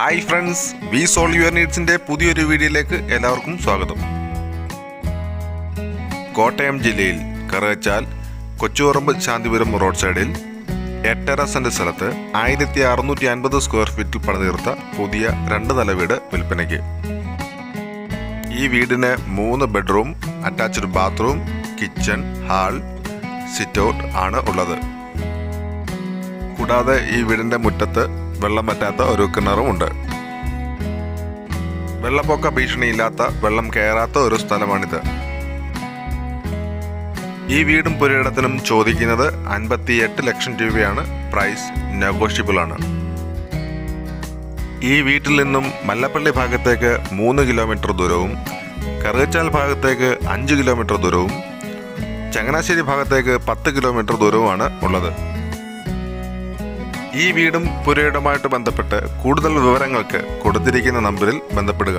Hi friends we solve your നീഡ്സിന്റെ പുതിയൊരു വീഡിയോയിലേക്ക് എല്ലാവർക്കും സ്വാഗതം. കോട്ടയം ജില്ലയിൽ കറുകച്ചാൽ കൊച്ചുപറമ്പ് ശാന്തിപുരം റോഡ് സൈഡിൽ എട്ടര സെന്റ് സ്ഥലത്ത് ആയിരത്തി അറുന്നൂറ്റി അൻപത് സ്ക്വയർ ഫീറ്റിൽ പണിതീർത്ത പുതിയ രണ്ട് നില വീട് വിൽപ്പനയ്ക്ക്. ഈ വീടിന് മൂന്ന് bedroom attached bathroom kitchen hall sit out ആണ് ഉള്ളത്. കൂടാതെ ഈ വീടിന്റെ മുറ്റത്ത് വെള്ളം പറ്റാത്ത ഒരു കിണറും ഉണ്ട്. വെള്ളപ്പൊക്ക ഭീഷണിയില്ലാത്ത വെള്ളം കയറാത്ത ഒരു സ്ഥലമാണിത്. ഈ വീടും പുരയിടത്തിനും ചോദിക്കുന്നത് അൻപത്തി എട്ട് ലക്ഷം രൂപയാണ്. പ്രൈസ് നെഗോഷ്യബിൾ ആണ് ഈ വീട്ടിൽ നിന്നും മല്ലപ്പള്ളി ഭാഗത്തേക്ക് മൂന്ന് കിലോമീറ്റർ ദൂരവും കറുകച്ചാൽ ഭാഗത്തേക്ക് അഞ്ച് കിലോമീറ്റർ ദൂരവും ചങ്ങനാശ്ശേരി ഭാഗത്തേക്ക് പത്ത് കിലോമീറ്റർ ദൂരവുമാണ് ഉള്ളത്. ഈ വീടും പുരയിടമായിട്ട് ബന്ധപ്പെട്ട് കൂടുതൽ വിവരങ്ങൾക്ക് കൊടുത്തിരിക്കുന്ന നമ്പറിൽ ബന്ധപ്പെടുക.